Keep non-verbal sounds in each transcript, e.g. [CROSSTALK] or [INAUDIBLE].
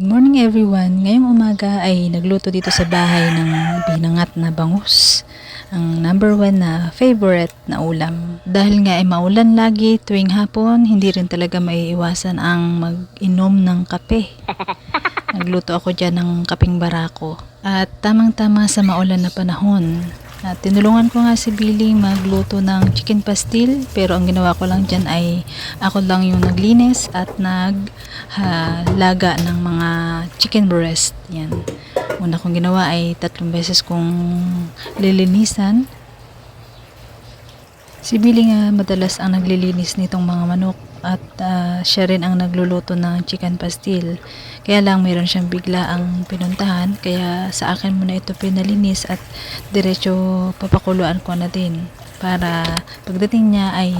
Good morning everyone. Ngayong umaga ay nagluto dito sa bahay ng binangat na bangus. Ang number one na favorite na ulam. Dahil nga ay maulan lagi tuwing hapon, hindi rin talaga maiiwasan ang mag-inom ng kape. [LAUGHS] Nagluto ako dyan ng kaping barako. At tamang-tama sa maulan na panahon. At tinulungan ko nga si Billy magluto ng chicken pastil pero ang ginawa ko lang dyan ay ako lang yung naglinis at naglaga ng mga chicken breast. Yan. Una kong ginawa ay tatlong beses kong lilinisan. Si Billy nga madalas ang naglilinis nitong mga manok at ah, siya rin ang nagluluto ng chicken pastil. Kaya lang mayroon siyang bigla ang pinuntahan kaya sa akin muna ito pinalinis at diretso papakuluan ko na din para pagdating niya ay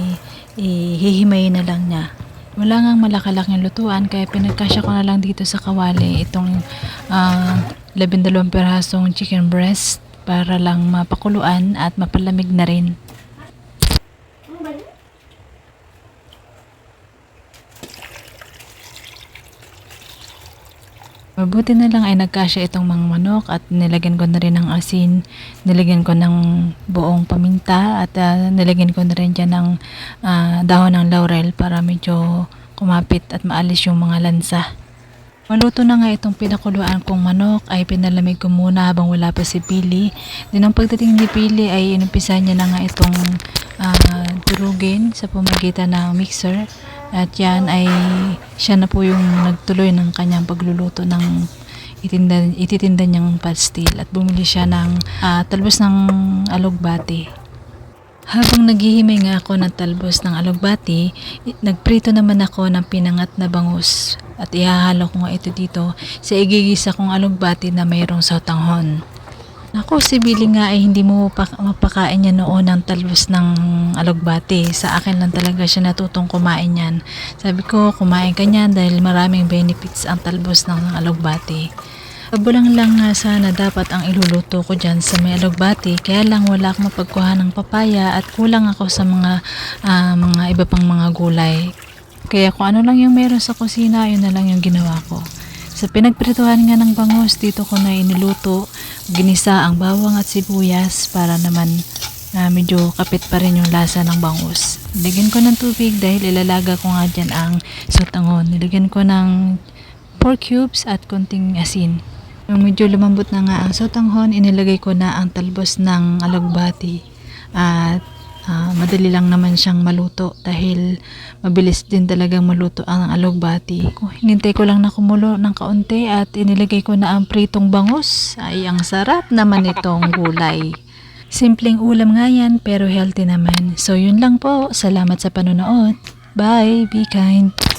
ihihimay na lang niya. Wala nga malakalaking lutuan kaya pinagkasya ko na lang dito sa kawali itong ah, labindalawang pirasong chicken breast para lang mapakuluan at mapalamig na rin. Mabuti na lang ay nagkasya itong mga manok at nilagyan ko na rin ng asin, nilagyan ko ng buong paminta at ah, nilagyan ko na rin dyan ng ah, dahon ng laurel para medyo kumapit at maalis yung mga lansa. Maluto na nga itong pinakuluan kong manok ay pinalamig ko muna habang wala pa si Pili. Din ang pagdating ni Pili ay inumpisa niya na nga itong ah, durugin sa pamagitan ng mixer. At yan ay siya na po yung nagtuloy ng kanyang pagluluto ng itinda, ititinda niyang pastil at bumili siya ng ah, talbos ng alugbati. Habang naghihimay nga ako ng talbos ng alugbati, nagprito naman ako ng pinangat na bangus at ihahalo ko nga ito dito sa igigisa kong alugbati na mayroong sautanghon. Ako, si Billy nga ay hindi mo pa, mapakain niya noon ng talbos ng alugbati. Sa akin lang talaga siya natutong kumain yan. Sabi ko, kumain ka niyan dahil maraming benefits ang talbos ng alugbati. Kabulang lang nga sana dapat ang iluluto ko dyan sa may alugbati kaya lang wala akong mapagkuha ng papaya at kulang ako sa mga ah, mga iba pang mga gulay. Kaya kung ano lang yung meron sa kusina, yun na lang yung ginawa ko. Sa pinagprituhan nga ng bangus, dito ko na iniluto, ginisa ang bawang at sibuyas para naman na medyo kapit pa rin yung lasa ng bangus. Nilagyan ko ng tubig dahil ilalaga ko nga dyan ang sotangon. Nilagyan ko ng 4 cubes at konting asin. Nung medyo lumambot na nga ang sotanghon, inilagay ko na ang talbos ng alugbati. At ah, madali lang naman siyang maluto dahil mabilis din talagang maluto ang alugbati. Hinintay ko lang na kumulo ng kaunti at inilagay ko na ang pritong bangus. Ay, ang sarap naman itong gulay. Simpleng ulam nga yan pero healthy naman. So yun lang po. Salamat sa panonood. Bye. Be kind.